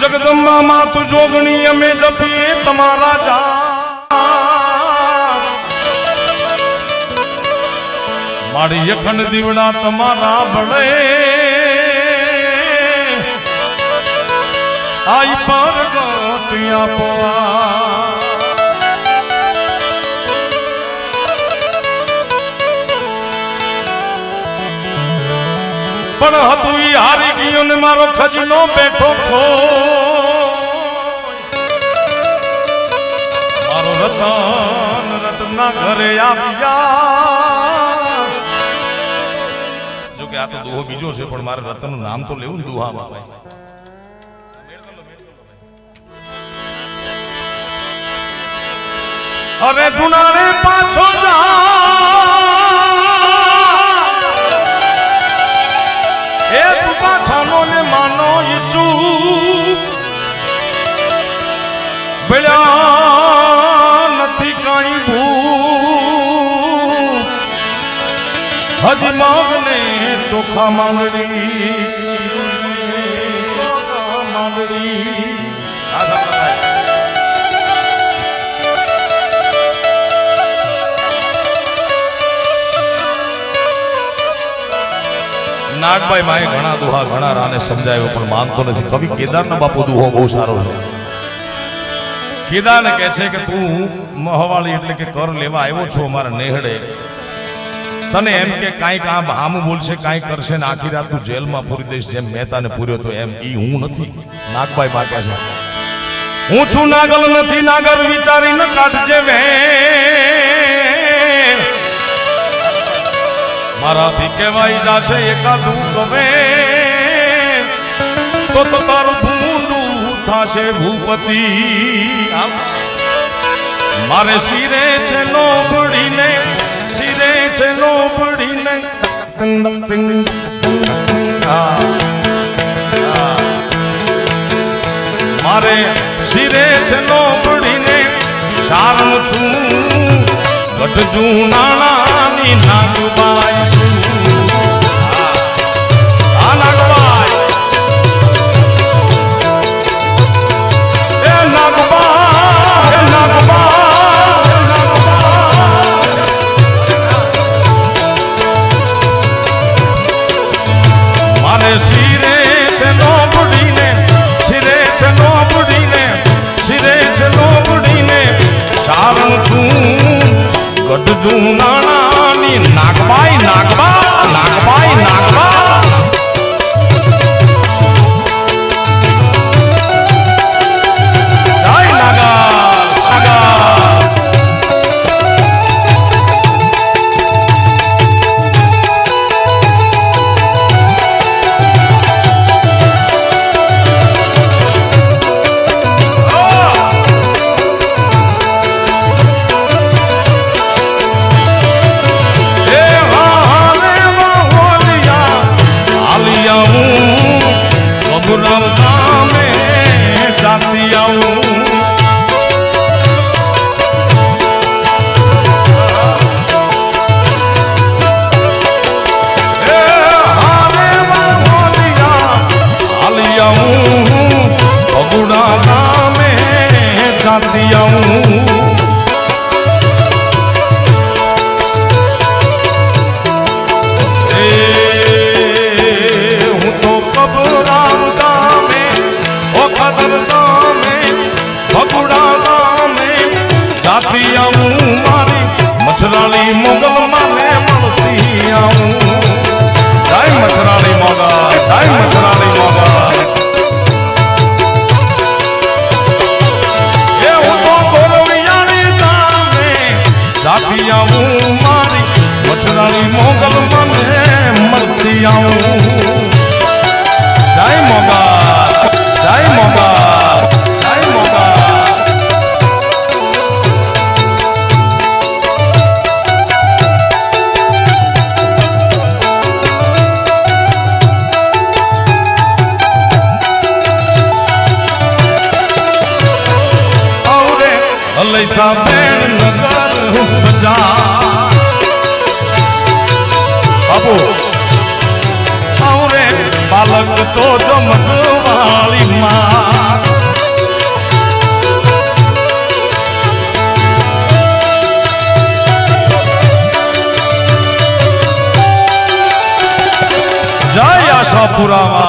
જગદંબા માં તું જોગણી અમે જપીએ તમારા જા મારી અખંડ દીવડા તમારા બળે આઈ પર ગોટિયા પવા. પણ હતું હારી ગયો ને મારો ખજનો બેઠો ખો મારો રતન રતના ઘરે આવ્યા. જો કે આ તો દુહો બીજો છે, પણ મારે રતનનું નામ તો લેવું ને દુહામાં ભાઈ. અરે જુનારે પાછો જા. ચોખા માંગડી ચોખા સાંભળાય. નાગભાઈ માએ ઘણા દુહા, ઘણા રાને સમજાવ્યો, પણ માનતો નથી કવિ કેદારનો બાપુ દુહો બહુ સારો છે કેદારને કહે છે કે તું મહવાળી એટલે કે કર લેવા આવ્યો છો અમારા નેહડે તને એમ કે કાંઈક આમ હામું બોલશે, કાંઈ કરશે ને આખી રાત તું જેલમાં પૂરી દઈશ, જેમ મહેતાને પૂર્યો તો એમ ઈ હું નથી. નાગભાઈ બાક્યા છે. હું છું નાગલ નથી, નાગર વિચારીને કાઢજે વે મારાથી કહેવાય જાશે એકાદું કવે તો તો તારું ભૂંડું થાશે ભૂપતિ. મારે શિરે છે લોબડીને શિરે છે લોબડીને તંગ તંગ. મારે શિરે છે લોબડીને ચારણ છું ગઢજું નાણાની નાગબાઈ છું. આ નાગબાઈ મારે શિરે છે લોબડીને, શિરે છે લોબડીને, શિરે છે લોબડીને. ચારણ છું ગઢજું નાણાની નાગબાઈ, નાગબા નાગબાઈ, નાગબા. પુરાવા.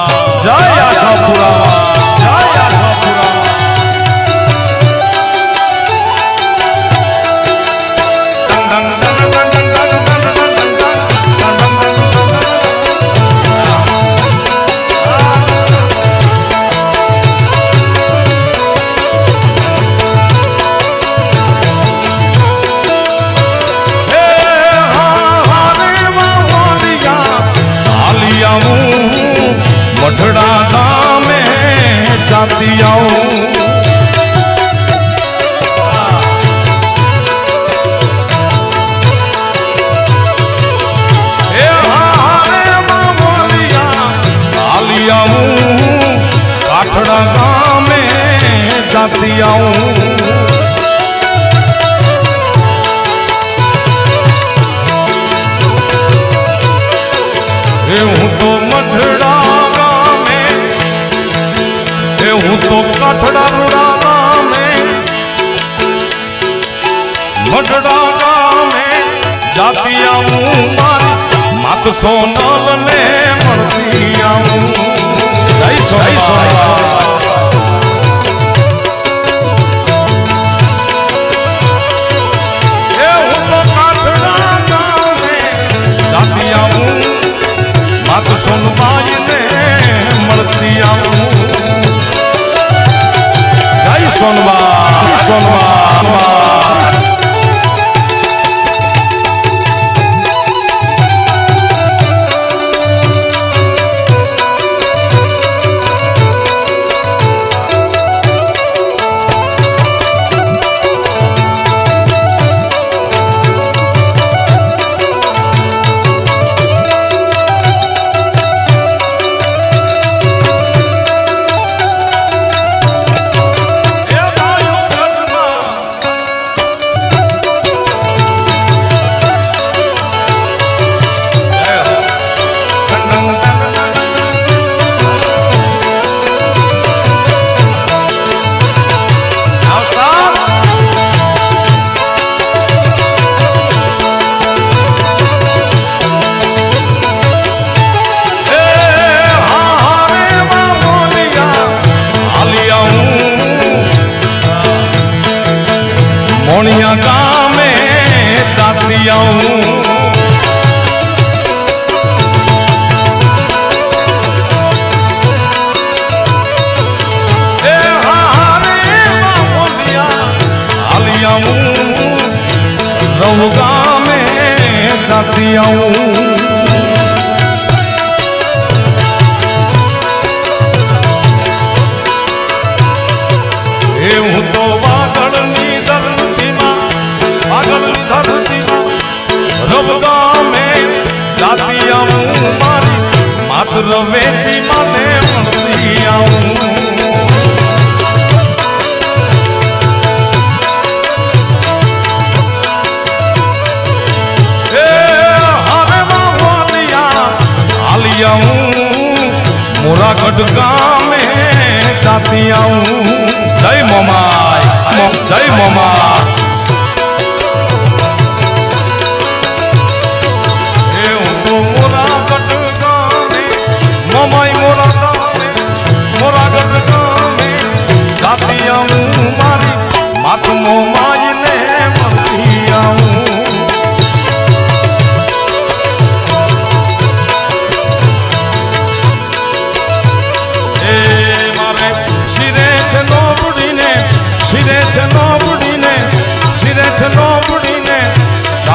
પાછડા ગામે જાતી આવું. એ હું તો મઢડા ગામે, એ હું તો કાછડા રૂડા ગામે. મઢડા ગામે જાતી આવું, મારી માત સોનલ ને મળતી આવું. જય સોનલ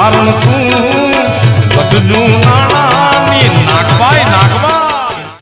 કારણ છું બધું નાણા